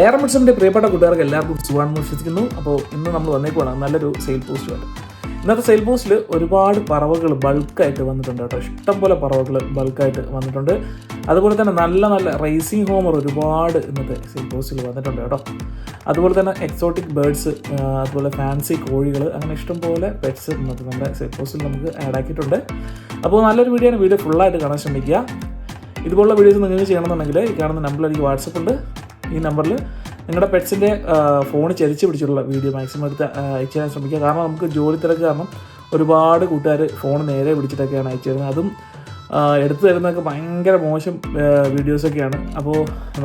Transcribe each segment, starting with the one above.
Air മിഡ്സിന്റെ പ്രിയപ്പെട്ട കൂട്ടുകാർക്ക് എല്ലാവർക്കും സുഖമാണെന്ന് വിശ്വസിക്കുന്നു. അപ്പോൾ ഇന്ന് നമ്മൾ വന്നേക്കുവാണ്. നല്ലൊരു സെയിൽ പോസ്റ്റുമായിട്ട് ഇന്നത്തെ സെയിൽ പോസ്റ്റിൽ ഒരുപാട് പറവകൾ ബൾക്കായിട്ട് വന്നിട്ടുണ്ട് കേട്ടോ. ഇഷ്ടംപോലെ പറവകൾ ബൾക്കായിട്ട് വന്നിട്ടുണ്ട്. അതുപോലെ തന്നെ നല്ല നല്ല റേസിംഗ് ഹോമർ ഒരുപാട് ഇന്നത്തെ സെയിൽ പോസ്റ്റിൽ വന്നിട്ടുണ്ട് കേട്ടോ. അതുപോലെ തന്നെ എക്സോട്ടിക് ബേഡ്സ് അതുപോലെ ഫാൻസി കോഴികൾ അങ്ങനെ ഇഷ്ടംപോലെ പെറ്റ്സ് ഇന്നത്തെ നമ്മുടെ സെയിൽ പോസ്റ്റിൽ നമുക്ക് ആഡ് ആക്കിയിട്ടുണ്ട്. അപ്പോൾ നല്ലൊരു വീഡിയോ ആണ്. വീഡിയോ ഫുള്ളായിട്ട് കാണാൻ ശ്രമിക്കുക. ഇതുപോലുള്ള വീഡിയോസ് നിങ്ങൾക്ക് ചെയ്യണമെന്നുണ്ടെങ്കിൽ ഈ കാണുന്ന നമ്പറിൽ എനിക്ക് വാട്സപ്പ് ഉണ്ട്. ഈ നമ്പറിൽ നിങ്ങളുടെ പെറ്റ്സിന്റെ ഫോൺ ചരിച്ച് പിടിച്ചിട്ടുള്ള വീഡിയോ മാക്സിമം എടുത്ത് അയച്ചു തരാൻ ശ്രമിക്കുക. കാരണം നമുക്ക് ജോലി തിരക്ക് കാരണം ഒരുപാട് കൂട്ടുകാർ ഫോൺ നേരെ പിടിച്ചിട്ടൊക്കെയാണ് അയച്ചു തരുന്നത്. അതും എടുത്തു തരുന്നതൊക്കെ ഭയങ്കര മോശം വീഡിയോസൊക്കെയാണ്. അപ്പോൾ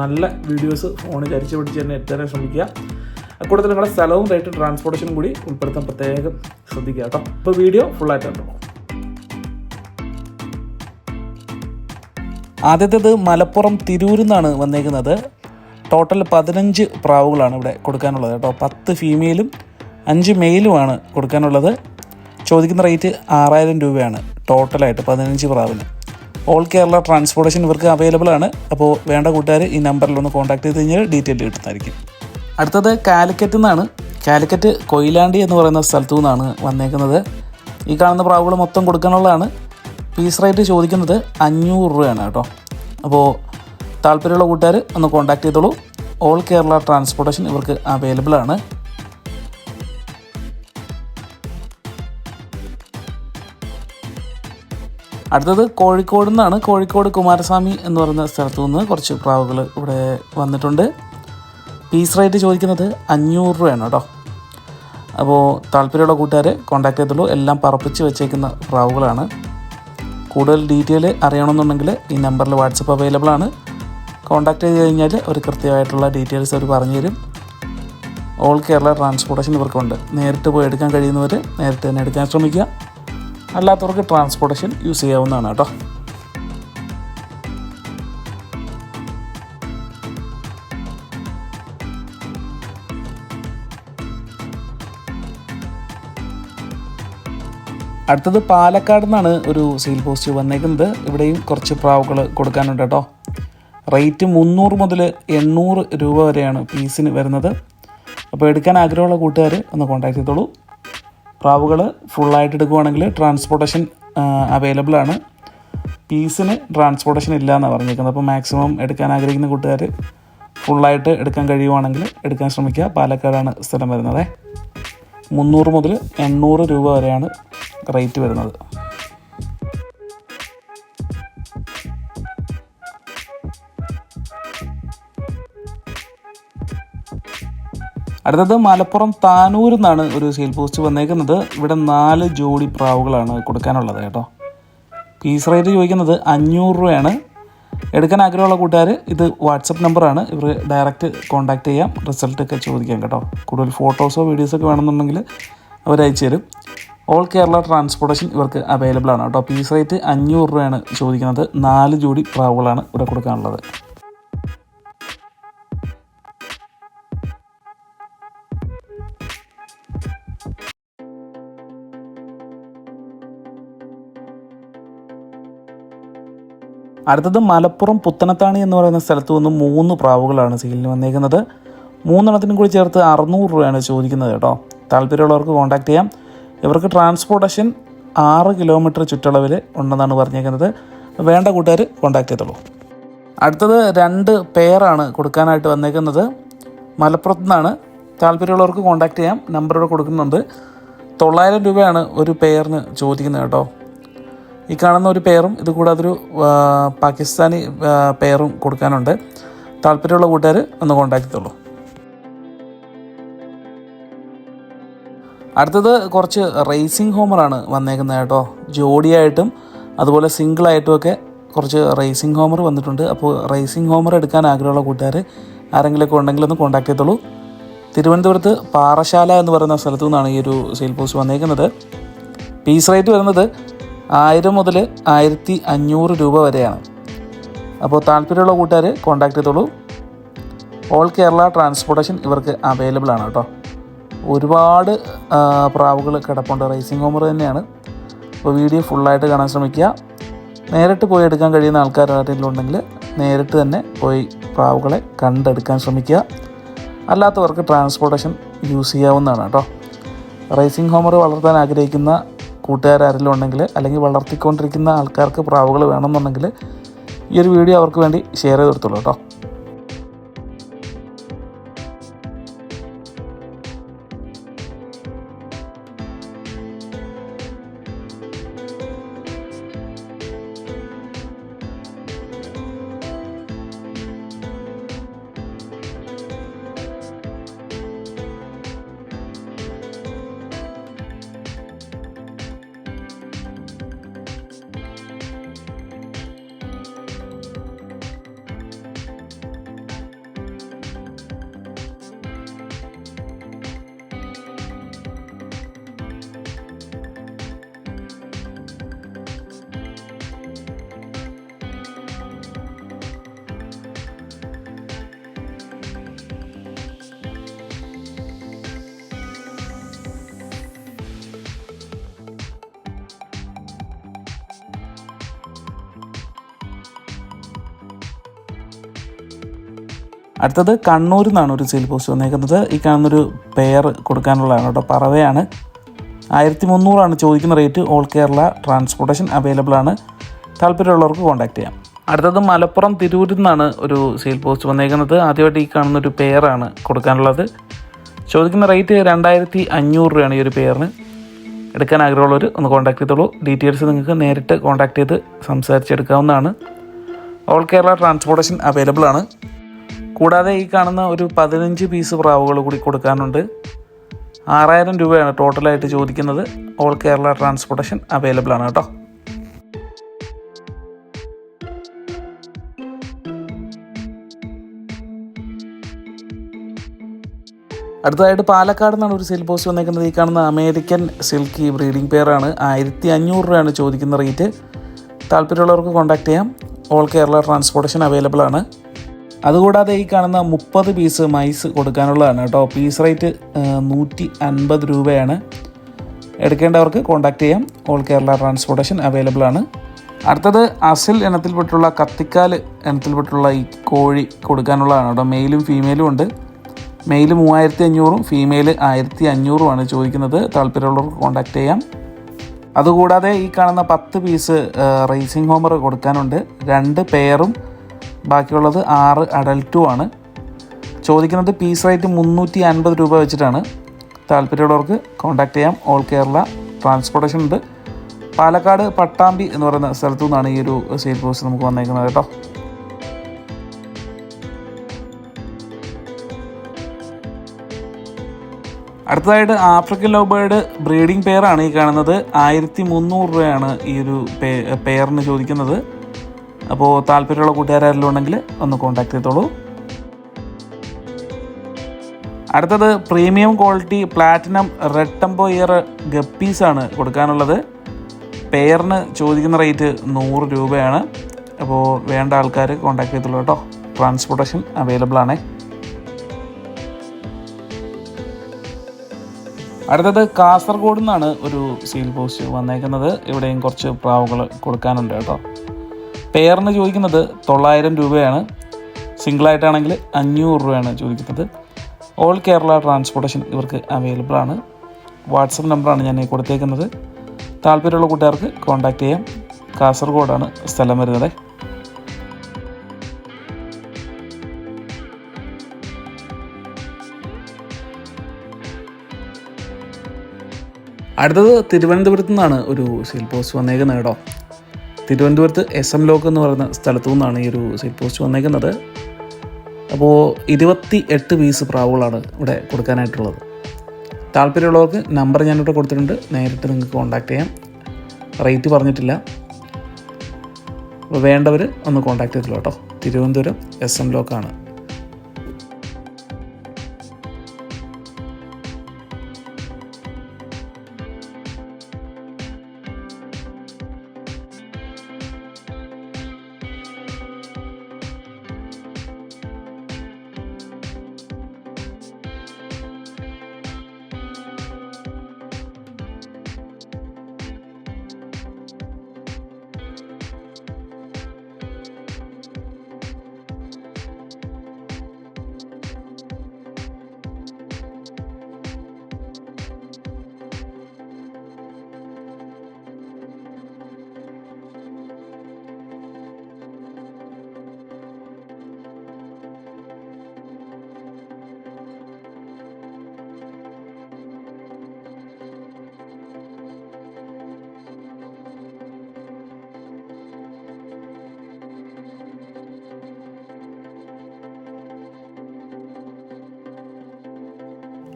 നല്ല വീഡിയോസ് ഫോൺ ചരിച്ച് പിടിച്ച് തന്നെ എത്താൻ ശ്രമിക്കുക. കൂട്ടത്തിൽ നിങ്ങളുടെ സ്ഥലവും റേറ്റും ട്രാൻസ്പോർട്ടേഷനും കൂടി ഉൾപ്പെടുത്താൻ പ്രത്യേകം ശ്രദ്ധിക്കുക കേട്ടോ. അപ്പോൾ വീഡിയോ ഫുള്ളായിട്ട് കണ്ടോ? ആദ്യത്തേത് മലപ്പുറം തിരൂരിൽ നിന്നാണ് വന്നേക്കുന്നത്. ടോട്ടൽ പതിനഞ്ച് പ്രാവുകളാണ് ഇവിടെ കൊടുക്കാനുള്ളത് കേട്ടോ. പത്ത് ഫീമെയിലും അഞ്ച് മെയിലുമാണ് കൊടുക്കാനുള്ളത്. ചോദിക്കുന്ന റേറ്റ് ആറായിരം രൂപയാണ് ടോട്ടലായിട്ട് പതിനഞ്ച് പ്രാവിന്. ഓൾ കേരള ട്രാൻസ്പോർട്ടേഷൻ ഇവർക്ക് അവൈലബിൾ ആണ്. അപ്പോൾ വേണ്ട കൂട്ടുകാർ ഈ നമ്പറിൽ ഒന്ന് കോൺടാക്ട് ചെയ്ത് കഴിഞ്ഞാൽ ഡീറ്റെയിൽ കിട്ടുന്നതായിരിക്കും. അടുത്തത് കാലിക്കറ്റ് നിന്നാണ്. കാലിക്കറ്റ് കൊയിലാണ്ടി എന്ന് പറയുന്ന സ്ഥലത്തു നിന്നാണ് വന്നേക്കുന്നത്. ഈ കാണുന്ന പ്രാവുകൾ മൊത്തം കൊടുക്കാനുള്ളതാണ്. പീസ് റേറ്റ് ചോദിക്കുന്നത് അഞ്ഞൂറ് രൂപയാണ് കേട്ടോ. അപ്പോൾ താല്പര്യമുള്ള കൂട്ടുകാർ ഒന്ന് കോൺടാക്ട് ചെയ്തോളൂ. ഓൾ കേരള ട്രാൻസ്പോർട്ടേഷൻ ഇവർക്ക് അവൈലബിൾ ആണ്. അടുത്തത് കോഴിക്കോട് നിന്നാണ്. കോഴിക്കോട് കുമാരസ്വാമി എന്ന് പറയുന്ന സ്ഥലത്തു നിന്ന് കുറച്ച് പ്രാവുകൾ ഇവിടെ വന്നിട്ടുണ്ട്. പീസ് റേറ്റ് ചോദിക്കുന്നത് അഞ്ഞൂറ് രൂപയാണ് കേട്ടോ. അപ്പോൾ താല്പര്യമുള്ള കൂട്ടുകാരെ കോൺടാക്ട് ചെയ്തുള്ളൂ എല്ലാം പറപ്പിച്ച് വെച്ചേക്കുന്ന പ്രാവുകളാണ്. കൂടുതൽ ഡീറ്റെയിൽ അറിയണമെന്നുണ്ടെങ്കിൽ ഈ നമ്പറിൽ വാട്സപ്പ് അവൈലബിൾ ആണ്. കോൺടാക്ട് ചെയ്ത് കഴിഞ്ഞാൽ ഒരു കൃത്യമായിട്ടുള്ള ഡീറ്റെയിൽസ് അവർ പറഞ്ഞു തരും ഓൾ കേരള ട്രാൻസ്പോർട്ടേഷൻ ഇവർക്കുണ്ട്. നേരിട്ട് പോയി എടുക്കാൻ കഴിയുന്നവർ നേരിട്ട് തന്നെ എടുക്കാൻ ശ്രമിക്കുക. അല്ലാത്തവർക്ക് ട്രാൻസ്പോർട്ടേഷൻ യൂസ് ചെയ്യാവുന്നതാണ് കേട്ടോ. അടുത്തത് പാലക്കാട് നിന്നാണ് ഒരു സെയിൽ പോസ്റ്റ് വന്നേക്കുന്നത്. ഇവിടെയും കുറച്ച് പ്രാവുകൾ കൊടുക്കാനുണ്ട് കേട്ടോ. റേറ്റ് മുന്നൂറ് മുതൽ എണ്ണൂറ് രൂപ വരെയാണ് പീസിന് വരുന്നത്. അപ്പോൾ എടുക്കാൻ ആഗ്രഹമുള്ള കൂട്ടുകാർ ഒന്ന് കോൺടാക്ട് ചെയ്തോളൂ. പ്രാവുകൾ ഫുള്ളായിട്ട് എടുക്കുവാണെങ്കിൽ ട്രാൻസ്പോർട്ടേഷൻ അവൈലബിൾ ആണ്. പീസിന് ട്രാൻസ്പോർട്ടേഷൻ ഇല്ല എന്നാണ് പറഞ്ഞിരിക്കുന്നത്. അപ്പോൾ മാക്സിമം എടുക്കാൻ ആഗ്രഹിക്കുന്ന കൂട്ടുകാർ ഫുള്ളായിട്ട് എടുക്കാൻ കഴിയുവാണെങ്കിൽ എടുക്കാൻ ശ്രമിക്കുക. പാലക്കാടാണ് സ്ഥലം വരുന്നത്. മുന്നൂറ് മുതൽ എണ്ണൂറ് രൂപ വരെയാണ് റേറ്റ് വരുന്നത്. അടുത്തത് മലപ്പുറം താനൂരിൽ നിന്നാണ് ഒരു സെയിൽ പോസ്റ്റ് വന്നേക്കുന്നത്. ഇവിടെ നാല് ജോഡി പ്രാവുകളാണ് കൊടുക്കാനുള്ളത് കേട്ടോ. പീസ് റേറ്റ് ചോദിക്കുന്നത് അഞ്ഞൂറ് രൂപയാണ്. എടുക്കാൻ ആഗ്രഹമുള്ള കൂട്ടുകാർ ഇത് വാട്സപ്പ് നമ്പറാണ് ഇവർ ഡയറക്റ്റ് കോൺടാക്ട് ചെയ്യാം. റിസൾട്ടൊക്കെ ചോദിക്കാം കേട്ടോ. കൂടുതൽ ഫോട്ടോസോ വീഡിയോസോ ഒക്കെ വേണമെന്നുണ്ടെങ്കിൽ അവർ അയച്ചു തരും. ഓൾ കേരള ട്രാൻസ്പോർട്ടേഷൻ ഇവർക്ക് അവൈലബിൾ ആണ് കേട്ടോ. പീസ് റേറ്റ് അഞ്ഞൂറ് രൂപയാണ് ചോദിക്കുന്നത്. നാല് ജോഡി പ്രാവുകളാണ് ഇവിടെ കൊടുക്കാനുള്ളത്. അടുത്തത് മലപ്പുറം പുത്തനത്താണി എന്ന് പറയുന്ന സ്ഥലത്ത് നിന്ന് മൂന്ന് പ്രാവുകളാണ് സെയിലിന് വന്നേക്കുന്നത്. മൂന്നെണ്ണത്തിനും കൂടി ചേർത്ത് അറുന്നൂറ് രൂപയാണ് ചോദിക്കുന്നത് കേട്ടോ. താല്പര്യമുള്ളവർക്ക് കോൺടാക്ട് ചെയ്യാം. ഇവർക്ക് ട്രാൻസ്പോർട്ടേഷൻ ആറ് കിലോമീറ്റർ ചുറ്റളവിൽ ഉണ്ടെന്നാണ് പറഞ്ഞേക്കുന്നത്. വേണ്ട കൂട്ടുകാർ കോൺടാക്ട് ചെയ്തോളൂ. അടുത്തത് രണ്ട് പെയറാണ് കൊടുക്കാനായിട്ട് വന്നേക്കുന്നത്. മലപ്പുറത്തു നിന്നാണ്. താല്പര്യമുള്ളവർക്ക് കോൺടാക്ട് ചെയ്യാം. ഇവിടെ കൊടുക്കുന്നുണ്ട്. തൊള്ളായിരം രൂപയാണ് ഒരു പെയറിന് ചോദിക്കുന്നത് കേട്ടോ. ഈ കാണുന്ന ഒരു പെയറും ഇത് കൂടാതെ ഒരു പാകിസ്ഥാനി പേറും കൊടുക്കാനുണ്ട്. താല്പര്യമുള്ള കൂട്ടുകാർ ഒന്ന് കോൺടാക്ട് ചെയ്തോളൂ. അടുത്തത് കുറച്ച് റേസിംഗ് ഹോമറാണ് വന്നേക്കുന്നത് കേട്ടോ. ജോഡിയായിട്ടും അതുപോലെ സിംഗിളായിട്ടും ഒക്കെ കുറച്ച് റേസിംഗ് ഹോമർ വന്നിട്ടുണ്ട്. അപ്പോൾ റേസിംഗ് ഹോമർ എടുക്കാൻ ആഗ്രഹമുള്ള കൂട്ടുകാർ ആരെങ്കിലുമൊക്കെ ഉണ്ടെങ്കിൽ ഒന്ന് കോൺടാക്ട് ചെയ്തോളൂ. തിരുവനന്തപുരത്ത് പാറശാല എന്ന് പറയുന്ന സ്ഥലത്തു നിന്നാണ് ഈ ഒരു സെയിൽ പോസ്റ്റ് വന്നേക്കുന്നത്. പീസ് റേറ്റ് വരുന്നത് ആയിരം മുതൽ ആയിരത്തി അഞ്ഞൂറ് രൂപ വരെയാണ്. അപ്പോൾ താല്പര്യമുള്ള കൂട്ടുകാർ കോൺടാക്ട് ചെയ്തോളൂ. ഓൾ കേരള ട്രാൻസ്പോർട്ടേഷൻ ഇവർക്ക് അവൈലബിൾ ആണ് കേട്ടോ. ഒരുപാട് പ്രാവുകൾ കിടപ്പുണ്ട്. റേസിംഗ് ഹോമർ തന്നെയാണ്. അപ്പോൾ വീഡിയോ ഫുള്ളായിട്ട് കാണാൻ ശ്രമിക്കുക. നേരിട്ട് പോയി എടുക്കാൻ കഴിയുന്ന ആൾക്കാർ ആരെങ്കിലും ഉണ്ടെങ്കിൽ നേരിട്ട് തന്നെ പോയി പ്രാവുകളെ കണ്ടെടുക്കാൻ ശ്രമിക്കുക. അല്ലാത്തവർക്ക് ട്രാൻസ്പോർട്ടേഷൻ യൂസ് ചെയ്യാവുന്നതാണ് കേട്ടോ. റേസിംഗ് ഹോമർ വളർത്താൻ ആഗ്രഹിക്കുന്ന കൂട്ടുകാരെങ്കിലും ഉണ്ടെങ്കിൽ അല്ലെങ്കിൽ വളർത്തിക്കൊണ്ടിരിക്കുന്ന ആൾക്കാർക്ക് പ്രാവുകൾ വേണമെന്നുണ്ടെങ്കിൽ ഈ ഒരു വീഡിയോ അവർക്ക് വേണ്ടി ഷെയർ ചെയ്ത് കൊടുത്തോളൂ കേട്ടോ. അടുത്തത് കണ്ണൂരിൽ നിന്നാണ് ഒരു സെയിൽ പോസ്റ്റ് വന്നേക്കുന്നത്. ഈ കാണുന്നൊരു പെയർ കൊടുക്കാനുള്ളതാണ് കേട്ടോ. പറവയാണ്. ആയിരത്തി മുന്നൂറാണ് ചോദിക്കുന്ന rate. All Kerala transportation available ആണ്. താല്പര്യമുള്ളവർക്ക് കോൺടാക്ട് ചെയ്യാം. അടുത്തത് മലപ്പുറം തിരൂരിൽ നിന്നാണ് ഒരു സെയിൽ പോസ്റ്റ് വന്നേക്കുന്നത്. ആദ്യമായിട്ട് ഈ കാണുന്ന ഒരു കൊടുക്കാനുള്ളത്. ചോദിക്കുന്ന റേറ്റ് രണ്ടായിരത്തി അഞ്ഞൂറ് രൂപയാണ് ഈ ഒരു പെയറിന് എടുക്കാൻ ആഗ്രഹമുള്ളവർ ഒന്ന് കോൺടാക്ട് ചെയ്തോളൂ. ഡീറ്റെയിൽസ് നിങ്ങൾക്ക് നേരിട്ട് കോൺടാക്ട് ചെയ്ത് സംസാരിച്ചെടുക്കാവുന്നതാണ്. ഓൾ കേരള ട്രാൻസ്പോർട്ടേഷൻ അവൈലബിൾ ആണ്. കൂടാതെ ഈ കാണുന്ന ഒരു പതിനഞ്ച് പീസ് പ്രാവുകൾ കൂടി കൊടുക്കാനുണ്ട്. ആറായിരം രൂപയാണ് ടോട്ടലായിട്ട് ചോദിക്കുന്നത്. ഓൾ കേരള ട്രാൻസ്പോർട്ടേഷൻ അവൈലബിൾ ആണ് കേട്ടോ. അടുത്തതായിട്ട് പാലക്കാട് നിന്നാണ് ഒരു സെയിൽ പോസ്റ്റ് വന്നേക്കുന്നത്. ഈ കാണുന്ന അമേരിക്കൻ സിൽക്കി ബ്രീഡിംഗ് പെയറാണ് ആയിരത്തി അഞ്ഞൂറ് രൂപയാണ് ചോദിക്കുന്ന റേറ്റ് താല്പര്യമുള്ളവർക്ക് കോൺടാക്ട് ചെയ്യാം. ഓൾ കേരള ട്രാൻസ്പോർട്ടേഷൻ അവൈലബിൾ ആണ്. അതുകൂടാതെ ഈ കാണുന്ന മുപ്പത് പീസ് മൈസ് കൊടുക്കാനുള്ളതാണ് കേട്ടോ. പീസ് റേറ്റ് നൂറ്റി അൻപത് രൂപയാണ്. എടുക്കേണ്ടവർക്ക് കോൺടാക്ട് ചെയ്യാം. ഓൾ കേരള ട്രാൻസ്പോർട്ടേഷൻ അവൈലബിൾ ആണ്. അടുത്തത് അസിൽ ഇനത്തിൽപ്പെട്ടുള്ള കത്തിക്കാൽ ഇനത്തിൽപ്പെട്ടുള്ള ഈ കോഴി കൊടുക്കാനുള്ളതാണ് കേട്ടോ. മെയിലും ഫീമെയിലും ഉണ്ട് മെയിൽ മൂവായിരത്തി അഞ്ഞൂറും ഫീമെയിൽ ആയിരത്തി അഞ്ഞൂറുമാണ് ചോദിക്കുന്നത്. താല്പര്യമുള്ളവർക്ക് കോൺടാക്ട് ചെയ്യാം. അതുകൂടാതെ ഈ കാണുന്ന പത്ത് പീസ് റേസിംഗ് ഹോമർ കൊടുക്കാനുണ്ട്. രണ്ട് പെയറും ബാക്കിയുള്ളത് ആറ് അഡൽറ്റും ആണ്. ചോദിക്കുന്നത് പീസ് റേറ്റ് മുന്നൂറ്റി അൻപത് രൂപ വെച്ചിട്ടാണ്. താല്പര്യമുള്ളവർക്ക് കോൺടാക്ട് ചെയ്യാം. ഓൾ കേരള ട്രാൻസ്പോർട്ടേഷൻ ഉണ്ട്. പാലക്കാട് പട്ടാമ്പി എന്ന് പറയുന്ന സ്ഥലത്തു നിന്നാണ് ഈ ഒരു സെയിൽ പോസ്റ്റ് നമുക്ക് വന്നേക്കുന്നത് കേട്ടോ. അടുത്തതായിട്ട് ആഫ്രിക്കൻ ലവ് ബേർഡ് ബ്രീഡിംഗ് പെയറാണ് ഈ കാണുന്നത്. ആയിരത്തി മുന്നൂറ് രൂപയാണ് ഈ ഒരു പെയറിന് ചോദിക്കുന്നത്. അപ്പോൾ താല്പര്യമുള്ള കൂട്ടുകാരെല്ലാം ഉണ്ടെങ്കിൽ ഒന്ന് കോൺടാക്ട് ചെയ്തോളൂ. അടുത്തത് premium quality platinum red dumbo ear ഗപ്പീസാണ് കൊടുക്കാനുള്ളത്. പെയറിന് ചോദിക്കുന്ന റേറ്റ് നൂറ് രൂപയാണ്. അപ്പോൾ വേണ്ട ആൾക്കാർ കോൺടാക്ട് ചെയ്തോളൂ കേട്ടോ. ട്രാൻസ്പോർട്ടേഷൻ അവൈലബിൾ ആണ്. അടുത്തത് കാസർഗോഡ് നിന്നാണ് ഒരു സീൽ പോസ്റ്റ് വന്നേക്കുന്നത്. ഇവിടെയും കുറച്ച് പ്രാവുകൾ കൊടുക്കാനുണ്ട് കേട്ടോ. പെയറിന് ചോദിക്കുന്നത് തൊള്ളായിരം രൂപയാണ്. സിംഗിളായിട്ടാണെങ്കിൽ അഞ്ഞൂറ് രൂപയാണ് ചോദിക്കുന്നത്. ഓൾ കേരള ട്രാൻസ്പോർട്ടേഷൻ ഇവർക്ക് അവൈലബിൾ ആണ്. വാട്സപ്പ് നമ്പറാണ് ഞാൻ കൊടുത്തേക്കുന്നത്. താല്പര്യമുള്ള കൂട്ടുകാർക്ക് കോൺടാക്ട് ചെയ്യാം. കാസർഗോഡാണ് സ്ഥലം വരുന്നത്. അടുത്തത് തിരുവനന്തപുരത്ത് നിന്നാണ് ഒരു സെയിൽ പോസ്റ്റ് വന്നേക്കുന്നത് കേട്ടോ. തിരുവനന്തപുരത്ത് എസ് എം ലോക്ക് എന്ന് പറയുന്ന സ്ഥലത്തു നിന്നാണ് ഈ ഒരു സെയിൽ പോസ്റ്റ് വന്നേക്കുന്നത്. അപ്പോൾ ഇരുപത്തി എട്ട് പീസ് പ്രാവുകളാണ് ഇവിടെ കൊടുക്കാനായിട്ടുള്ളത്. താല്പര്യമുള്ളവർക്ക് നമ്പർ ഞാനിവിടെ കൊടുത്തിട്ടുണ്ട്. നേരിട്ട് നിങ്ങൾക്ക് കോൺടാക്റ്റ് ചെയ്യാം. റേറ്റ് പറഞ്ഞിട്ടില്ല. വേണ്ടവർ ഒന്ന് കോൺടാക്ട് ചെയ്തില്ല കേട്ടോ. തിരുവനന്തപുരം എസ് എം ലോക്കാണ്.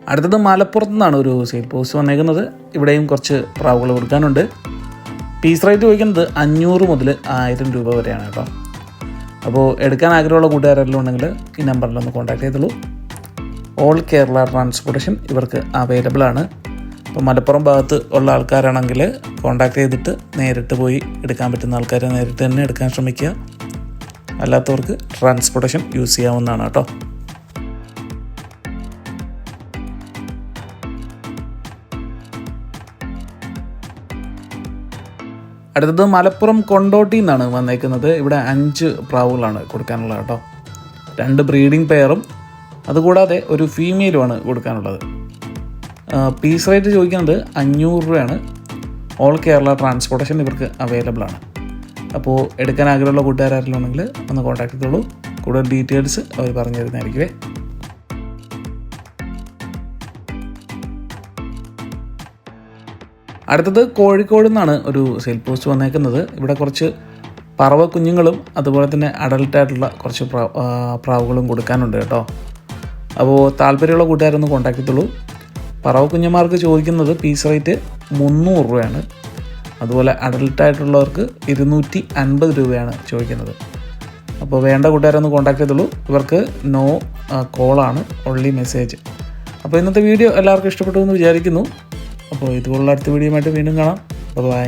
അടുത്തത് മലപ്പുറത്ത് നിന്നാണ് ഒരു സെയിൽ പോസ്റ്റ് വന്നേക്കുന്നത്. ഇവിടെയും കുറച്ച് പ്രാവുകൾ കൊടുക്കാനുണ്ട്. പീസ് റേറ്റ് ചോദിക്കുന്നത് അഞ്ഞൂറ് മുതൽ ആയിരം രൂപ വരെയാണ് കേട്ടോ. അപ്പോൾ എടുക്കാൻ ആഗ്രഹമുള്ള കൂട്ടുകാരെല്ലാം ഉണ്ടെങ്കിൽ ഈ നമ്പറിൽ ഒന്ന് കോൺടാക്ട് ചെയ്തോളൂ. ഓൾ കേരള ട്രാൻസ്പോർട്ടേഷൻ ഇവർക്ക് അവൈലബിൾ ആണ്. അപ്പോൾ മലപ്പുറം ഭാഗത്ത് ഉള്ള ആൾക്കാരാണെങ്കിൽ കോൺടാക്ട് ചെയ്തിട്ട് നേരിട്ട് പോയി എടുക്കാൻ പറ്റുന്ന ആൾക്കാരെ നേരിട്ട് തന്നെ എടുക്കാൻ ശ്രമിക്കുക. അല്ലാത്തവർക്ക് ട്രാൻസ്പോർട്ടേഷൻ യൂസ് ചെയ്യാവുന്നതാണ് കേട്ടോ. അടുത്തത് മലപ്പുറം കൊണ്ടോട്ടി നിന്നാണ് വന്നേക്കുന്നത്. ഇവിടെ അഞ്ച് പ്രാവുകളാണ് കൊടുക്കാനുള്ളത് കേട്ടോ. രണ്ട് ബ്രീഡിംഗ് പെയറും അതുകൂടാതെ ഒരു ഫീമെയിലുമാണ് കൊടുക്കാനുള്ളത്. പീസ് റേറ്റ് ചോദിക്കുന്നത് അഞ്ഞൂറ് രൂപയാണ്. ഓൾ കേരള ട്രാൻസ്പോർട്ടേഷൻ ഇവർക്ക് അവൈലബിൾ ആണ്. അപ്പോൾ എടുക്കാൻ ആഗ്രഹമുള്ള കൂട്ടുകാരാരെങ്കിലും ഉണ്ടെങ്കിൽ ഒന്ന് കോൺടാക്ട് ചെയ്തോളൂ. കൂടുതൽ ഡീറ്റെയിൽസ് അവർ പറഞ്ഞു തരുന്നതായിരിക്കുമേ. അടുത്തത് കോഴിക്കോട് നിന്നാണ് ഒരു സെയിൽ പോസ്റ്റ് വന്നേക്കുന്നത്. ഇവിടെ കുറച്ച് പറവ കുഞ്ഞുങ്ങളും അതുപോലെ തന്നെ അഡൽട്ടായിട്ടുള്ള കുറച്ച് പ്രാവുകളും കൊടുക്കാനുണ്ട് കേട്ടോ. അപ്പോൾ താല്പര്യമുള്ള കൂട്ടുകാരൊന്ന് കോൺടാക്ട് ചെയ്തോളൂ. പറവ കുഞ്ഞന്മാർക്ക് ചോദിക്കുന്നത് പീസ് റേറ്റ് മുന്നൂറ് രൂപയാണ്. അതുപോലെ അഡൽട്ടായിട്ടുള്ളവർക്ക് ഇരുന്നൂറ്റി അൻപത് രൂപയാണ് ചോദിക്കുന്നത്. അപ്പോൾ വേണ്ട കൂട്ടുകാരൊന്ന് കോൺടാക്ട് ചെയ്തോളൂ. ഇവർക്ക് നോ കോളാണ് ഓൺലി മെസ്സേജ് അപ്പോൾ ഇന്നത്തെ വീഡിയോ എല്ലാവർക്കും ഇഷ്ടപ്പെട്ടു എന്ന് വിചാരിക്കുന്നു. അപ്പോൾ ഇതുപോലുള്ള അടുത്ത വീഡിയോ വീണ്ടും കാണാം. ബൈ